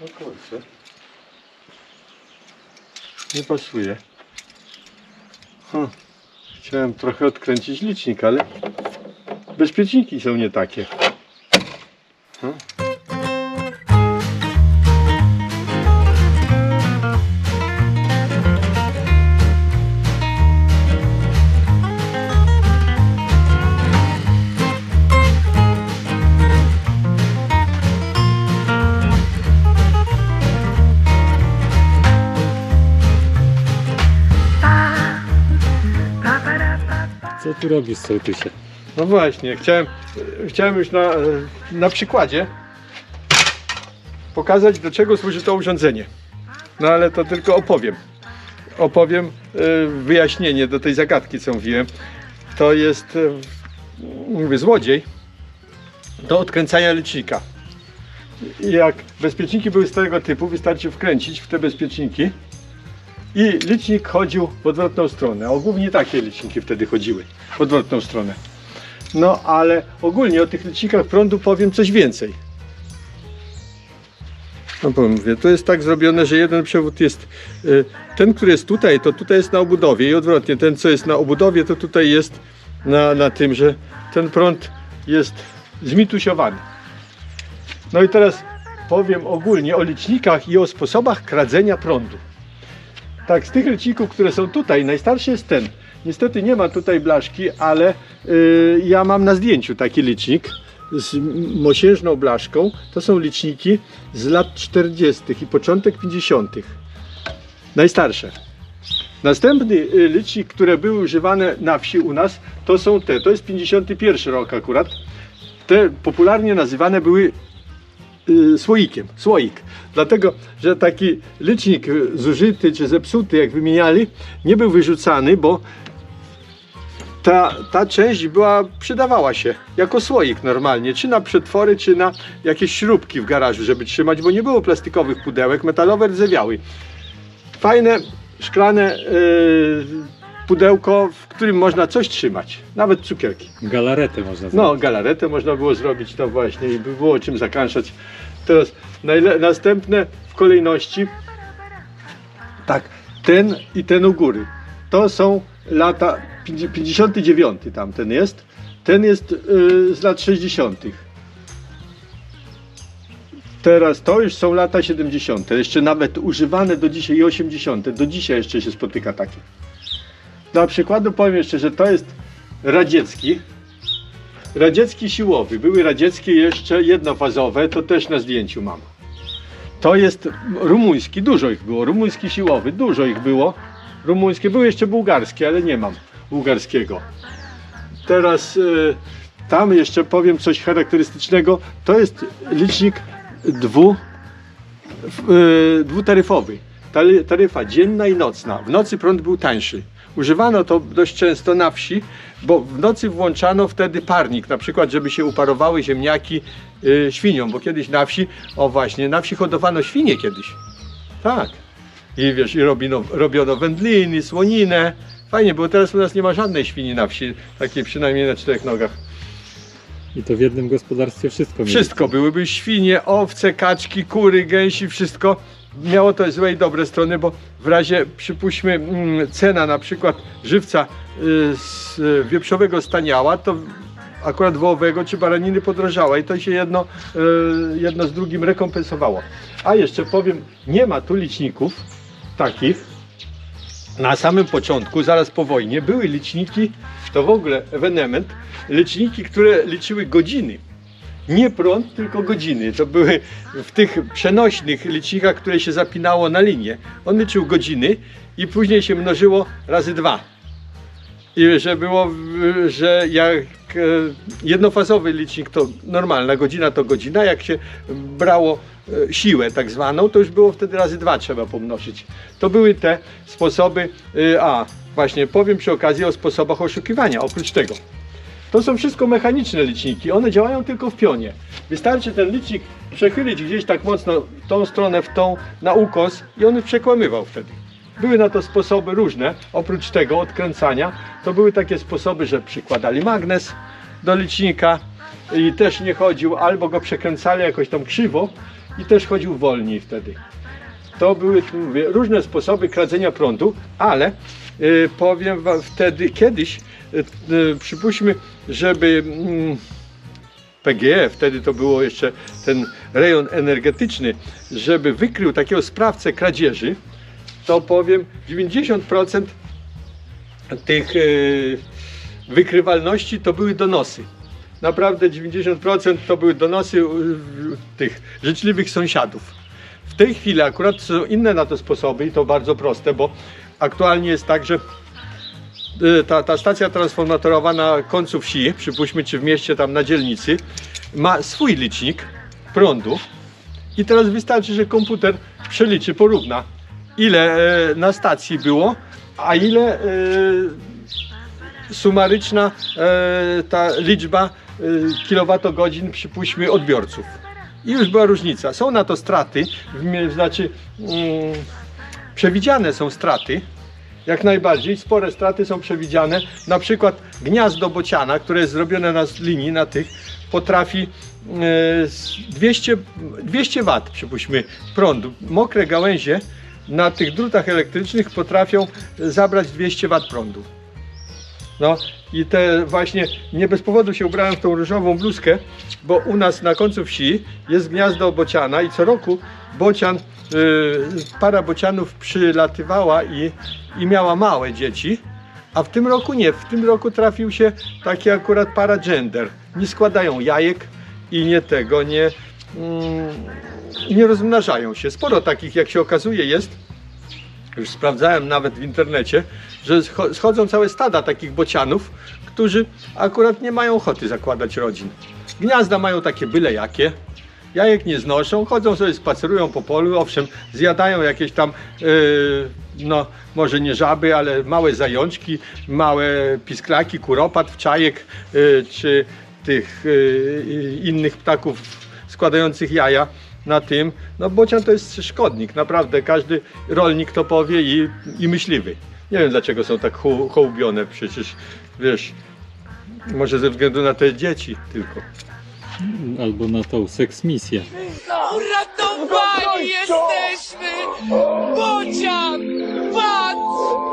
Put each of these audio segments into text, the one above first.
No kurczę. Nie pasuje. Hm. Chciałem trochę odkręcić licznik, ale bezpieczniki są nie takie. Hm. Tu robisz, sołtysie? No właśnie, chciałem, chciałem już na, na przykładzie pokazać, do czego służy to urządzenie. No ale to tylko opowiem. Opowiem y, wyjaśnienie do tej zagadki, co mówiłem. To jest, y, mówię, złodziej do odkręcania licznika. Jak bezpieczniki były z tego typu, wystarczy wkręcić w te bezpieczniki i licznik chodził w odwrotną stronę. A głównie takie liczniki wtedy chodziły w odwrotną stronę. No ale ogólnie o tych licznikach prądu powiem coś więcej. No powiem, mówię, to jest tak zrobione, że jeden przewód jest, y, ten, który jest tutaj, to tutaj jest na obudowie i odwrotnie, ten, co jest na obudowie, to tutaj jest na, na tym, że ten prąd jest zmitusiowany. No i teraz powiem ogólnie o licznikach i o sposobach kradzenia prądu. Tak, z tych liczników, które są tutaj, najstarszy jest ten. Niestety nie ma tutaj blaszki, ale y, ja mam na zdjęciu taki licznik z mosiężną blaszką. To są liczniki z lat 40. i początek 50. Najstarsze. Następny y, licznik, które były używane na wsi u nas, to są te. To jest 51 rok akurat. Te popularnie nazywane były słoikiem, słoik. Dlatego, że taki licznik y, zużyty czy zepsuty, jak wymieniali, nie był wyrzucany, bo ta, ta część była, przydawała się jako słoik normalnie, czy na przetwory, czy na jakieś śrubki w garażu, żeby trzymać, bo nie było plastikowych pudełek, metalowe rdzewiały. Fajne, szklane y, pudełko, w którym można coś trzymać, nawet cukierki. Galaretę można No, zrobić. galaretę można było zrobić, to właśnie, i by było czym zakanszać. Teraz następne w kolejności, tak, ten i ten u góry. To są lata, pięćdzie- 59 tamten jest, ten jest y, z lat 60. Teraz to już są lata 70. Jeszcze nawet używane do dzisiaj i 80. Do dzisiaj jeszcze się spotyka takie. Dla przykładu powiem jeszcze, że to jest radziecki, Radziecki siłowy. Były radzieckie jeszcze jednofazowe, to też na zdjęciu mam. To jest rumuński, dużo ich było. Rumuński siłowy, dużo ich było. Rumuńskie, były jeszcze bułgarskie, ale nie mam bułgarskiego. Teraz y, tam jeszcze powiem coś charakterystycznego. To jest licznik dwu, y, dwutaryfowy. Tary- Taryfa dzienna i nocna. W nocy prąd był tańszy. Używano to dość często na wsi, bo w nocy włączano wtedy parnik, na przykład, żeby się uparowały ziemniaki y, świniom, bo kiedyś na wsi, o właśnie, na wsi hodowano świnie kiedyś. Tak. I wiesz, i robino, robiono wędliny, słoninę. Fajnie, bo teraz u nas nie ma żadnej świni na wsi, takiej przynajmniej na czterech nogach. I to w jednym gospodarstwie wszystko mieli. Wszystko, byłyby świnie, owce, kaczki, kury, gęsi, wszystko. Miało to złe i dobre strony, bo w razie, przypuśćmy, mm, cena na przykład żywca y, z y, wieprzowego staniała, to akurat wołowego czy baraniny podrożała i to się jedno, y, jedno z drugim rekompensowało. A jeszcze powiem, nie ma tu liczników takich. Na samym początku, zaraz po wojnie, były liczniki, to w ogóle ewenement, liczniki, które liczyły godziny nie prąd, tylko godziny. To były w tych przenośnych licznikach, które się zapinało na linię. On liczył godziny i później się mnożyło razy dwa. I że było, że jak e, jednofazowy licznik to normalna godzina to godzina, jak się brało e, siłę tak zwaną, to już było wtedy razy dwa trzeba pomnożyć. To były te sposoby, e, a właśnie powiem przy okazji o sposobach oszukiwania, oprócz tego. To są wszystko mechaniczne liczniki, one działają tylko w pionie. Wystarczy ten licznik przechylić gdzieś tak mocno w tą stronę, w tą, na ukos i on przekłamywał wtedy. Były na to sposoby różne, oprócz tego odkręcania, to były takie sposoby, że przykładali magnes do licznika i też nie chodził, albo go przekręcali jakoś tam krzywo i też chodził wolniej wtedy. To były mówię, różne sposoby kradzenia prądu, ale y, powiem wam wtedy, kiedyś, przypuśćmy, żeby mm, PGE, wtedy to było jeszcze ten rejon energetyczny, żeby wykrył takiego sprawcę kradzieży, to powiem 90% tych y, wykrywalności to były donosy. Naprawdę 90% to były donosy tych życzliwych sąsiadów. W tej chwili akurat są inne na to sposoby i to bardzo proste, bo aktualnie jest tak, że ta, ta stacja transformatorowa na końcu wsi, przypuśćmy czy w mieście tam na dzielnicy, ma swój licznik prądu i teraz wystarczy, że komputer przeliczy, porówna ile e, na stacji było, a ile e, sumaryczna e, ta liczba e, kilowatogodzin przypuśćmy odbiorców. I już była różnica. Są na to straty, w znaczy mm, przewidziane są straty, jak najbardziej, spore straty są przewidziane. Na przykład gniazdo bociana, które jest zrobione na linii, na tych, potrafi e, z 200, 200 W, przypuśćmy, prądu. Mokre gałęzie na tych drutach elektrycznych potrafią zabrać 200 W prądu. No i te właśnie nie bez powodu się ubrałem w tą różową bluzkę, bo u nas na końcu wsi jest gniazdo bociana i co roku bocian, y, para bocianów przylatywała i, i miała małe dzieci, a w tym roku nie. W tym roku trafił się taki akurat para gender. Nie składają jajek i nie tego, nie, mm, nie rozmnażają się. Sporo takich, jak się okazuje, jest już sprawdzałem nawet w internecie, że scho- schodzą całe stada takich bocianów, którzy akurat nie mają ochoty zakładać rodzin. Gniazda mają takie byle jakie, jajek nie znoszą, chodzą sobie, spacerują po polu, owszem, zjadają jakieś tam, yy, no może nie żaby, ale małe zajączki, małe pisklaki, kuropat, wczajek, yy, czy tych yy, innych ptaków składających jaja na tym, no bocian to jest szkodnik, naprawdę każdy rolnik to powie i, i myśliwy. Nie wiem dlaczego są tak ho- hołubione, przecież wiesz, może ze względu na te dzieci tylko. Albo na tą seksmisję. Uratowani jesteśmy! Bocian! Patrz!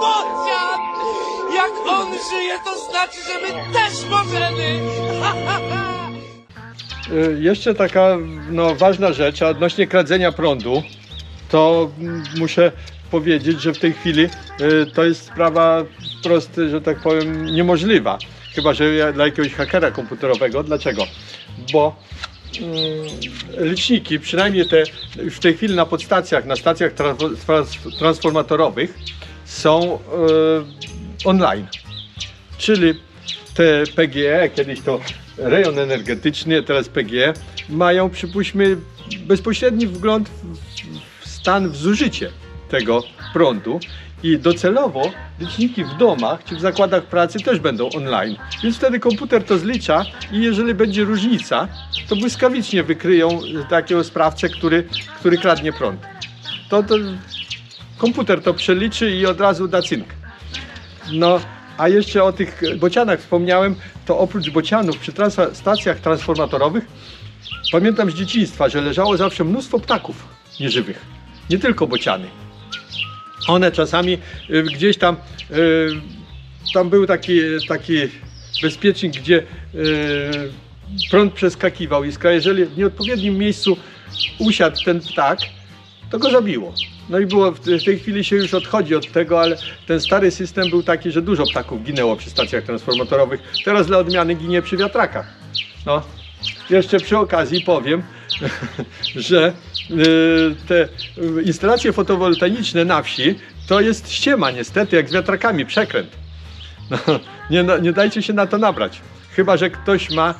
Bocian! Jak on żyje, to znaczy, że my też możemy! Ha, ha, ha. Y, Jeszcze taka no, ważna rzecz a odnośnie kradzenia prądu, to muszę powiedzieć, że w tej chwili y, to jest sprawa wprost, że tak powiem, niemożliwa. Chyba, że dla jakiegoś hakera komputerowego. Dlaczego? Bo mm, liczniki, przynajmniej te już w tej chwili na podstacjach, na stacjach trans- trans- transformatorowych są y, online. Czyli te PGE, kiedyś to rejon energetyczny, teraz PGE, mają przypuśćmy bezpośredni wgląd w, stan, w zużycie tego prądu i docelowo liczniki w domach czy w zakładach pracy też będą online. Więc wtedy komputer to zlicza i jeżeli będzie różnica, to błyskawicznie wykryją takiego sprawcę, który, który kradnie prąd. To, to komputer to przeliczy i od razu da cynk. No, a jeszcze o tych bocianach wspomniałem, to oprócz bocianów przy transa- stacjach transformatorowych pamiętam z dzieciństwa, że leżało zawsze mnóstwo ptaków nieżywych, nie tylko bociany. One czasami y, gdzieś tam, y, tam był taki, taki bezpiecznik, gdzie y, prąd przeskakiwał iskra. Jeżeli w nieodpowiednim miejscu usiadł ten ptak, to go zabiło. No i było, w tej chwili się już odchodzi od tego, ale ten stary system był taki, że dużo ptaków ginęło przy stacjach transformatorowych. Teraz dla odmiany ginie przy wiatrakach. No. Jeszcze przy okazji powiem, że y, te y, instalacje fotowoltaiczne na wsi to jest ściema niestety, jak z wiatrakami, przekręt. No, nie, no, nie dajcie się na to nabrać. Chyba, że ktoś ma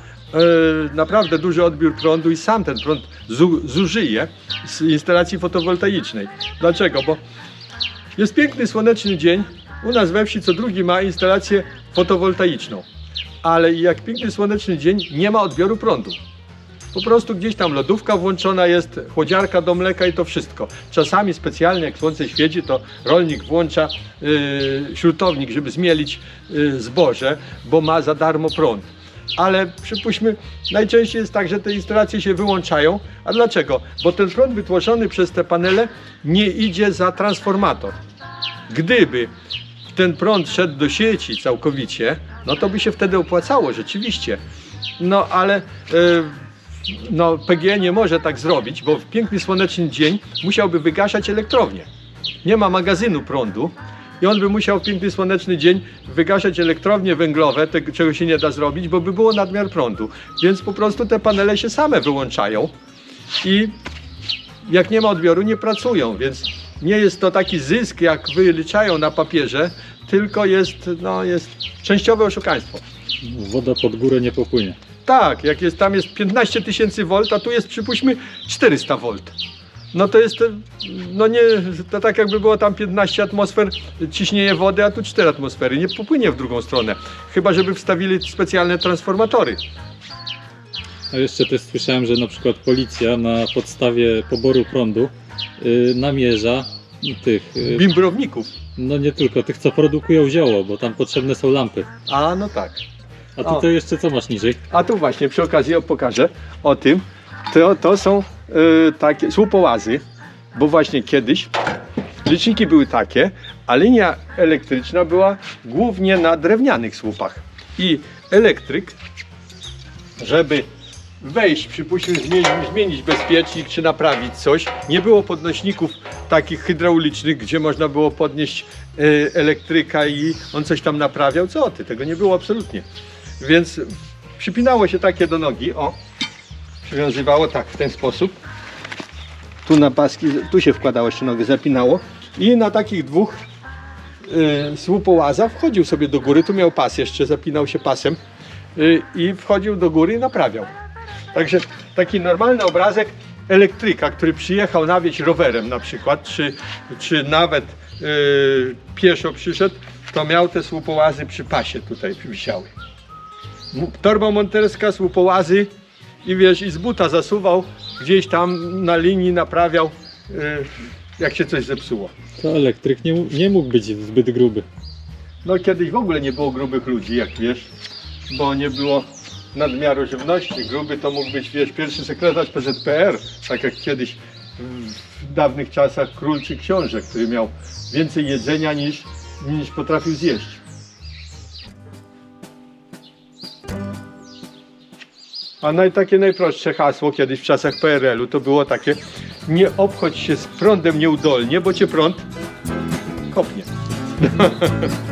naprawdę duży odbiór prądu i sam ten prąd zu, zużyje z instalacji fotowoltaicznej. Dlaczego? Bo jest piękny, słoneczny dzień. U nas we wsi co drugi ma instalację fotowoltaiczną. Ale jak piękny, słoneczny dzień, nie ma odbioru prądu. Po prostu gdzieś tam lodówka włączona jest, chłodziarka do mleka i to wszystko. Czasami specjalnie jak słońce świeci, to rolnik włącza yy, śrutownik, żeby zmielić yy, zboże, bo ma za darmo prąd. Ale przypuśćmy, najczęściej jest tak, że te instalacje się wyłączają. A dlaczego? Bo ten prąd wytworzony przez te panele nie idzie za transformator. Gdyby ten prąd szedł do sieci całkowicie, no to by się wtedy opłacało rzeczywiście. No ale e, no, PGE nie może tak zrobić, bo w piękny słoneczny dzień musiałby wygaszać elektrownię. Nie ma magazynu prądu i on by musiał w piękny słoneczny dzień wygaszać elektrownie węglowe, tego, czego się nie da zrobić, bo by było nadmiar prądu. Więc po prostu te panele się same wyłączają i jak nie ma odbioru, nie pracują, więc nie jest to taki zysk, jak wyliczają na papierze, tylko jest, no, jest częściowe oszukaństwo. Woda pod górę nie popłynie. Tak, jak jest, tam jest 15 tysięcy V, a tu jest przypuśćmy 400 V. No to jest, no nie, to tak jakby było tam 15 atmosfer ciśnienie wody, a tu 4 atmosfery. Nie popłynie w drugą stronę. Chyba, żeby wstawili specjalne transformatory. A jeszcze też słyszałem, że na przykład policja na podstawie poboru prądu y, namierza tych, y, Bimbrowników. no nie tylko, tych co produkują zioło, bo tam potrzebne są lampy. A, no tak. A tutaj jeszcze co masz niżej? A tu właśnie przy okazji pokażę o tym. To, to są y, takie słupołazy, bo właśnie kiedyś liczniki były takie, a linia elektryczna była głównie na drewnianych słupach. I elektryk, żeby wejść, przypuśćmy, zmienić, zmienić bezpiecznik czy naprawić coś, nie było podnośników takich hydraulicznych, gdzie można było podnieść y, elektryka i on coś tam naprawiał. Co ty? Tego nie było absolutnie. Więc przypinało się takie do nogi, o, przywiązywało tak w ten sposób. Tu na paski, tu się wkładało jeszcze nogę, zapinało i na takich dwóch y, słupołaza wchodził sobie do góry, tu miał pas jeszcze, zapinał się pasem y, i wchodził do góry i naprawiał. Także taki normalny obrazek elektryka, który przyjechał nawieźć rowerem na przykład, czy, czy nawet y, pieszo przyszedł, to miał te słupołazy przy pasie tutaj wisiały. Torba monterska, słupołazy i wiesz, i z buta zasuwał gdzieś tam na linii naprawiał, y, jak się coś zepsuło. To elektryk nie, nie mógł być zbyt gruby. No kiedyś w ogóle nie było grubych ludzi, jak wiesz, bo nie było nadmiaru żywności. Gruby to mógł być, wiesz, pierwszy sekretarz PZPR, tak jak kiedyś w dawnych czasach król czy książę, który miał więcej jedzenia niż, niż potrafił zjeść. A naj, takie najprostsze hasło kiedyś w czasach PRL-u to było takie nie obchodź się z prądem nieudolnie, bo cię prąd kopnie.